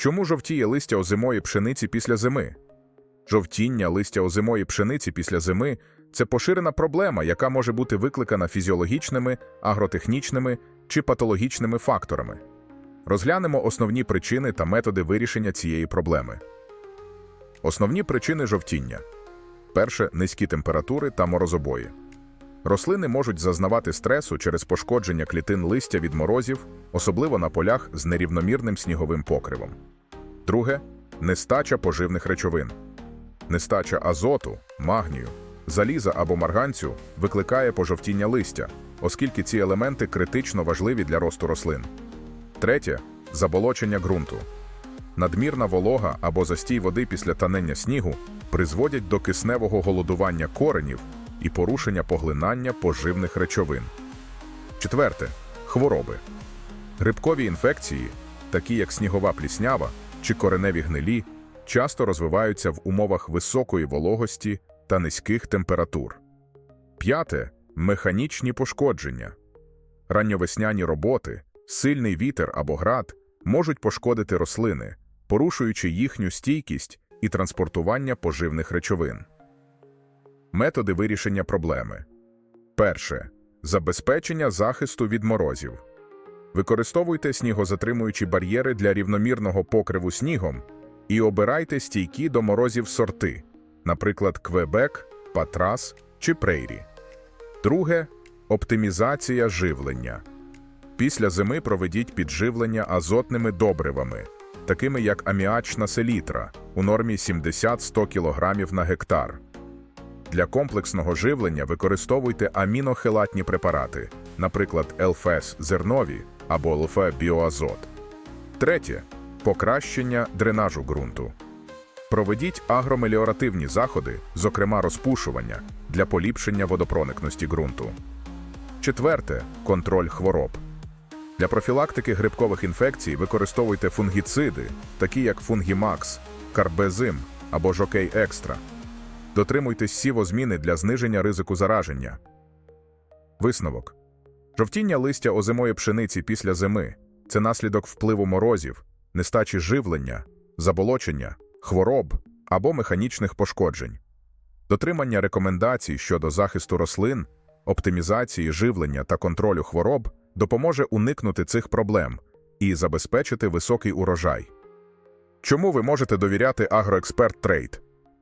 Чому жовтіє листя озимої пшениці після зими? Жовтіння листя озимої пшениці після зими це поширена проблема, яка може бути викликана фізіологічними, агротехнічними чи патологічними факторами. Розглянемо основні причини та методи вирішення цієї проблеми. Основні причини жовтіння: перше низькі температури та морозобої. Рослини можуть зазнавати стресу через пошкодження клітин листя від морозів, особливо на полях з нерівномірним сніговим покривом. Друге нестача поживних речовин. Нестача азоту, магнію, заліза або марганцю викликає пожовтіння листя, оскільки ці елементи критично важливі для росту рослин. Третє заболочення ґрунту. Надмірна волога або застій води після танення снігу призводять до кисневого голодування коренів і порушення поглинання поживних речовин. Четверте хвороби. Грибкові інфекції, такі як снігова пліснява чи кореневі гнилі, часто розвиваються в умовах високої вологості та низьких температур. П'яте механічні пошкодження. Ранньовесняні роботи, сильний вітер або град можуть пошкодити рослини, порушуючи їхню стійкість і транспортування поживних речовин. Методи вирішення проблеми. Перше. Забезпечення захисту від морозів. Використовуйте снігозатримуючі бар'єри для рівномірного покриву снігом і обирайте стійкі до морозів сорти, наприклад, Квебек, Патрас чи Прейрі. Друге оптимізація живлення. Після зими проведіть підживлення азотними добривами, такими як аміачна селітра у нормі 70-100 кг на гектар. Для комплексного живлення використовуйте амінохелатні препарати, наприклад, ЛФС зернові або ЛФ біоазот. Третє покращення дренажу ґрунту. Проведіть агромеліоративні заходи, зокрема розпушування, для поліпшення водопроникності ґрунту. Четверте контроль хвороб. Для профілактики грибкових інфекцій використовуйте фунгіциди, такі як фунгімакс, карбезим або жокей екстра. Дотримуйтесь сівозміни для зниження ризику зараження. Висновок. Жовтіння листя озимої пшениці після зими це наслідок впливу морозів, нестачі живлення, заболочення, хвороб або механічних пошкоджень. Дотримання рекомендацій щодо захисту рослин, оптимізації живлення та контролю хвороб допоможе уникнути цих проблем і забезпечити високий урожай. Чому ви можете довіряти Агроексперт Трейд?